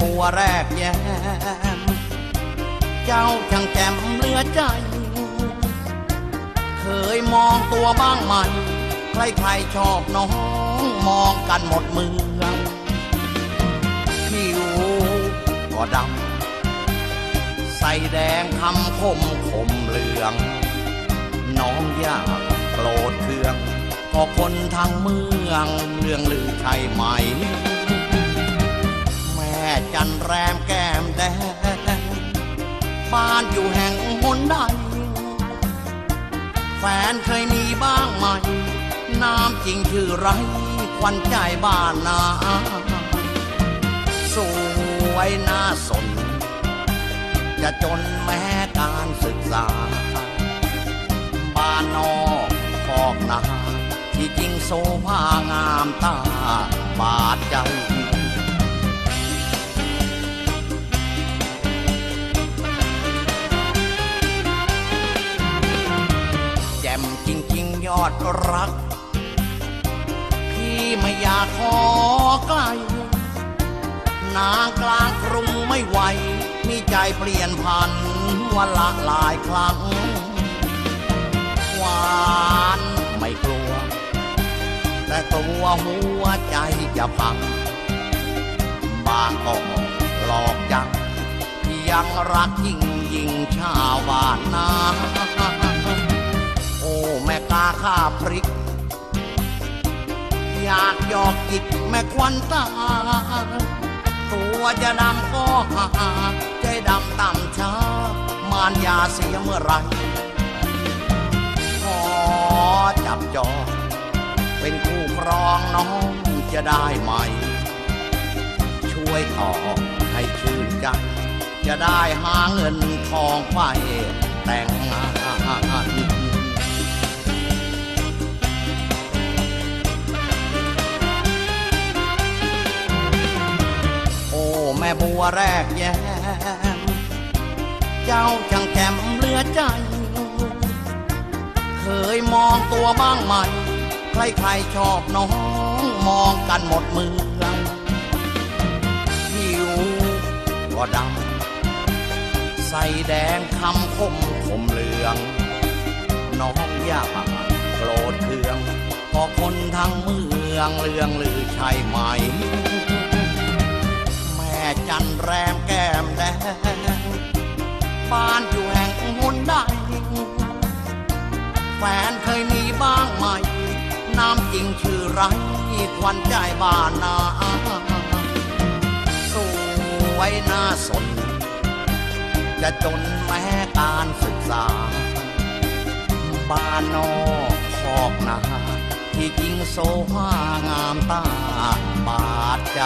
บัวแรกแย้ม เจ้าช่างแจ่มเหลือใจ เคยมองตัวบ้างไหมใครๆชอบน้อง มองกันหมดเมืองผิวก็ดำ ใส่แดงคำคมคมเหลือง น้องอยากโกรธเคืองก็คนทางเมืองเรื่องลือใช่ไหมานอยู่แห่งหนใด แฟนเคยมีบ้างไหม น้ำจริงคือไรควันใจบ้านนาสวยน่าสน จะจนแม้การศึกษา บ้านนอกฟอกนาที่จริงโซภางามตาบาดใจ ริง ๆ ยอดรัก พี่ไม่อยากขอใกล้นากลางกรุงไม่ไหว มีใจเปลี่ยนพันวันละหลายครั้งหวานไม่กลัว แต่กลัวหัวใจจะพัง บางก็หลอกยังยังรักยิ่งยิ่งชาวบ้านนาากหยอกจิตแม่ควันตา ตัวจะดำก็หาใจดำต่ำช้ามานยาเสียเมื่อไรขอจับจองเป็นคู่ครองน้องจะได้ไหม ช่วยต่อให้ชื่นใจจะได้หาเงินทองไปแต่งงาน บัวแรกแย้มเจ้าช่างแจ่มเลือใจ เคยมองตัวบ้างไหม ใครๆชอบน้อง มองกันหมดเมืองผิวก็ดำใส่แดงคำคมคมเหลือง น้องยากโกรธเคืองเพอคนทั้งเมืองเรื่องลือใช่ไหม ชื่อริงชื่อไรควันใจบ้านนาสวยน่าสน จะจนแม้การศึกษา บ้านนอกคอกนาที่จริงโซ่างามตาบาดใจ